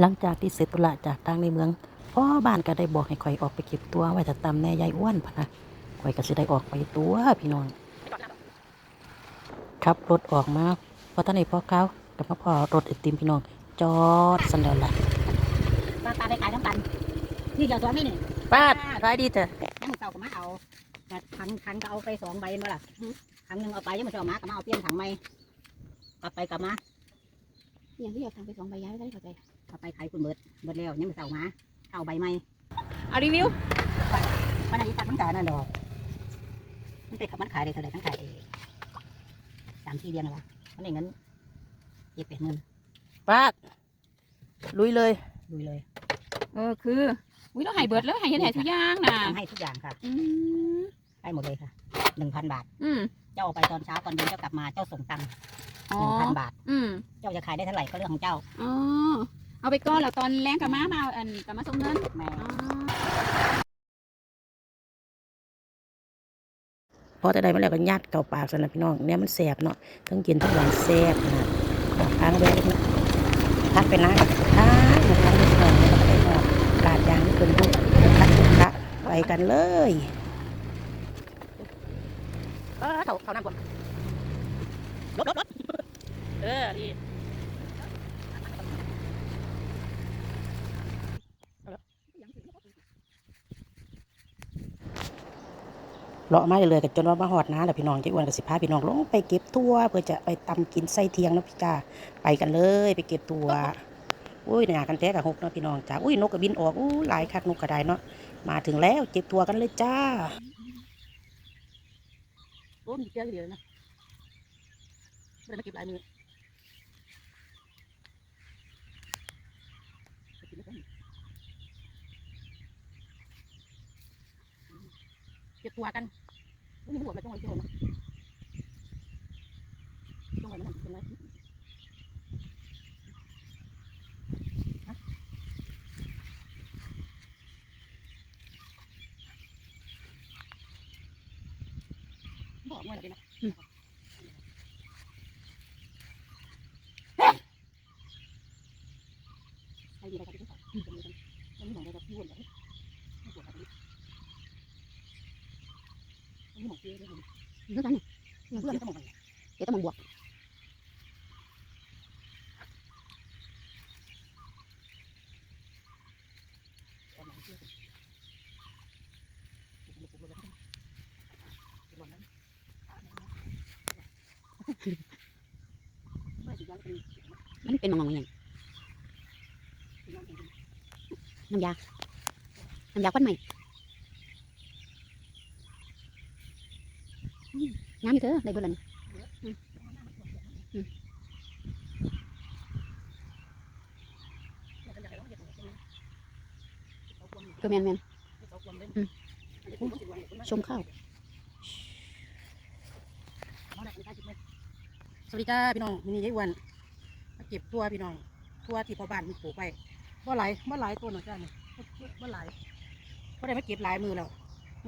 หลังจากที่เสร็จธุระจากทางในเมืองพ่อบ้านก็ได้บอกให้ข่อยออกไปเก็บตัวไว้ถ้าตำแน่ยายอ้วนพะนะข่อยก็สิได้ออกไปตัวพี่น้องขับรถออกมาพอตอนนี้พ่อเขากับมาพ่อรถไอติมพี่น้องจอดสันเดอละปลาปลาไปขายน้ำกันนี่เดี๋ยวสวนนี่นี่ป้าขายดีเถอะยังเต่าก็มาเอาแต่ถังถังก็เอาไปสองใบมาล่ะถังหนึ่งเอาไปยังมันจะเอามาก็มาเอาเปลี่ยนถังใหม่กลับไปกลับมาอย่างที่อยากทำไปสองใบย้ายไม่ได้เข้าใจ กลับไปขายคุณเบิร์ดเบิร์ดแล้วยังมันจะเอามาเอาใบใหม่เอารีวิวมันอะไรตัดมันจ่ายนั่นดอกมันไปขับมันขายได้เท่าไหร่ทั้งขายเองสามสี่เดือนแล้ววะมันได้เงินเจ็ดแปดหมื่นป้าลุยเลยดูเลยเออคืออุ้ยเราใหายเบิดแล้วใหายเห็นใหายทุกอย่างนะทำให้ทุกอย่างค่ะอืมได้หมดเลยค่ะหนึ่งพันบาท อืมเจ้าเอาไปตอนเช้าตอนเย็นเจ้ากลับมาเจ้าส่งตังค์อ๋อหนึ่งพันบาท อืมเจ้าจะขายได้เท่าไหร่ก็เรื่องของเจ้า อ๋อ เอาไปก่อนแล้วตอนแรงกับม้ามาเอาอันกับมาส่งเงินแม่ อ๋อ พอแต่ได้มาแล้วก็ยัดเก่าปากสนะพี่น้องเนี่ยมันแสบเนาะทั้งกินทั้งหวานแซ่บนะทางแวะเลยพักไปนะท้ายหมดทั้งนี้ก่อนแล้วก็ไปออกกาดยางนี่เป็นพวกพักพักไปกันเลยเออเขาเขานั่งก่อนรถรถรถเออดี เลาะมาเรื่อยๆกันจนว่ามาหอดนะแหละพี่น้องเจ๊อ้วนกับสิพาพี่น้องลงไปเก็บตัวเพื่อจะไปตำกินไส้เทียงนะพี่จ้าไปกันเลยไปเก็บตัวอุ้ยหนากันแท้กับหกเนาะพี่น้องจ้าอุ้ยนกกระบินออกอู้หลายคักนกกระไดเนาะมาถึงแล้วเก็บตัวกันเลยจ้าโอ้มีเจ้าเดียวนะไม่ได้มาเก็บลายมือ เก็บตัวกันอุ้ยนี่มันหัวไปตรงไหนเจ้านตรงไหนมันเป็นไรบอกมันเลยนะใครดีอะไรกันที่สองจะมีกันจะมีหมองอะไรกับพี่วนเลยไม่ปวดอะไร ไม่หมองเตี้ยเลยเท่ากันเนี่ย เพื่อนก็มอ งกันเดี๋ยวต้องมเป็นมองๆอย่างน้ำยาน้ำยาควันใหม่อืมน้ำนี่เธอได้บอร์ละนี่อืมอืมก็แมนแมนชมข้าวสวัสดีจ้าพี่น้องมินิยายอ้วนมาเก็บตัวพี่น้องตัวที่พอบ้านมันปลูกไว้ว่าหลายว่าหลายตัวหน่อยจ้าเนี่ยว่าหลายพอได้มาเก็บหลายมือแล้ว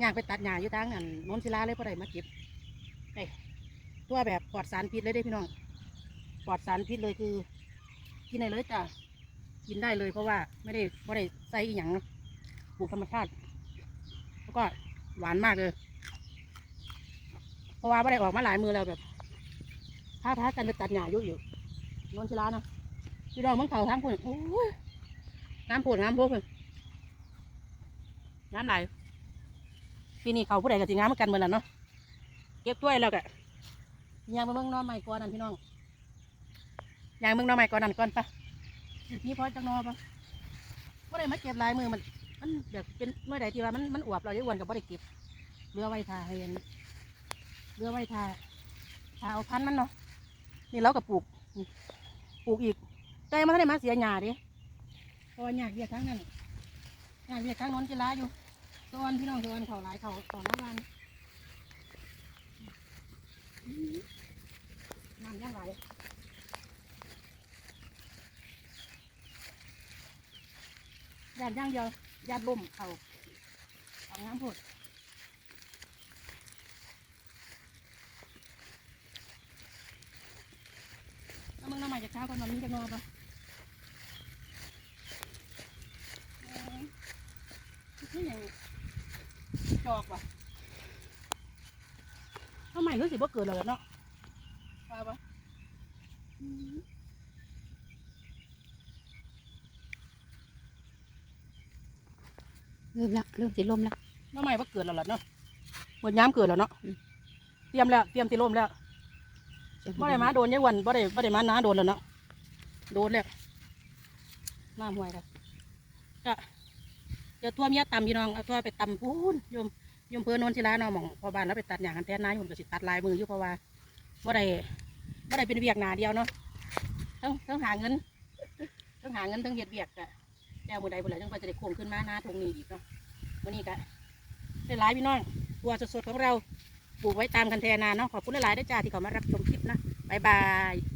ย่างไปตัดหญ้าอยู่ทางอันนนศิลาเลยพอได้มาเก็บ ไอ้ตัวแบบปลอดสารพิษเลยเด้พี่น้องปลอดสารพิษเลยคือกินได้เลยจ้ากินได้เลยเพราะว่าไม่ได้ไม่ได้ใส่อหย่างปลูกธรรมชาติ แล้วก็หวานมากเลย เพราะว่าไม่ได้ออกมาหลายมือแล้วแบบถ้าท้ากันไปตัดหญ้าอยู่อยู่นนทิลานะพี่น้องมันเข่าทางคนโอ้ยน้ำปวดน้ำพวกเลยน้ำไหลปีนี้เขาผู้ใดกับสิงามเหมือนกันเหมือนกันเนาะ เก็บถ้วยแล้วกะยางไปเมืองหน้อใหม่ก่อนนั่นพี่น้องยางเมืองหน้อใหม่ก่อนนั่นก่อนปะนี่พอจังนอปะผู้ใดมาเก็บลายมือมัน มันแบบเป็นเมื่อใดที่ว่ามันมันอวบเราได้อ้วนกับผู้ใดเก็บเรือไว้ทาให้อันเรือไว้ทาทาเอาพันธุ์มันเนาะนี่เราก็ปลูกปลูกอีก แต่มันไม่ได้มาเสียหญ้าดิเพราะว่าหญ้าเรียกทั้งนั้นหญ้าเรียกทั้งโน้นจะลาอยู่ตอนพี่น้องตอนเขาหลายเขาเขาน้ำมันน ยังไงยาดย่างเดียวยาบ่มเขาเอาน้ำผุดแล้วมึงน้ำใหม่จากเช้าก่อนนอนนี้จะนอนปะนี่อย่งจอกปะน้ำใหม่รู้สึกว่าเกิดอะไรเนาะ เริ่มละเริ่มสิลมละทำไมว่าเกิดแล้วล่ะเนาะหมดย้ำเกิดแล้วเนาะอืมเตรียมแล้วเตรียมตีลมแล้วบ่ได้มาโดนยังวันบ่ได้บ่ได้มาน้าโดนแล้วเนาะโดนแล้วน้ำห่วยกันก็เดี๋ยวตัวเมียตำพี่น้องเอาตัวไปตำพูนโยมโยมเพื่อนนนทิลาเนาะหมองพอบ้านแล้วไปตัดอย่างกันแท้น้าโยมก็สิตัดลายมืออยู่เพราะว่าบ่ได้ ม่ได้เป็นเวียกหนาเดียวเนาะต้องต้องหาเงินต้องหาเงินต้องเฮ็ดเวียกกะแล้วมือใดมือไหนจังไปจะได้โค้งขึ้นมาหน้าตรงนี้อีกเนาะวันนี้กะได้หลายพี่น้องบัวสดๆของเราปลูกไว้ตามคันแทนาเนาะขอบคุณหลายๆด้วยจ้าที่เขามารับชมคลิปนะบ๊ายบาย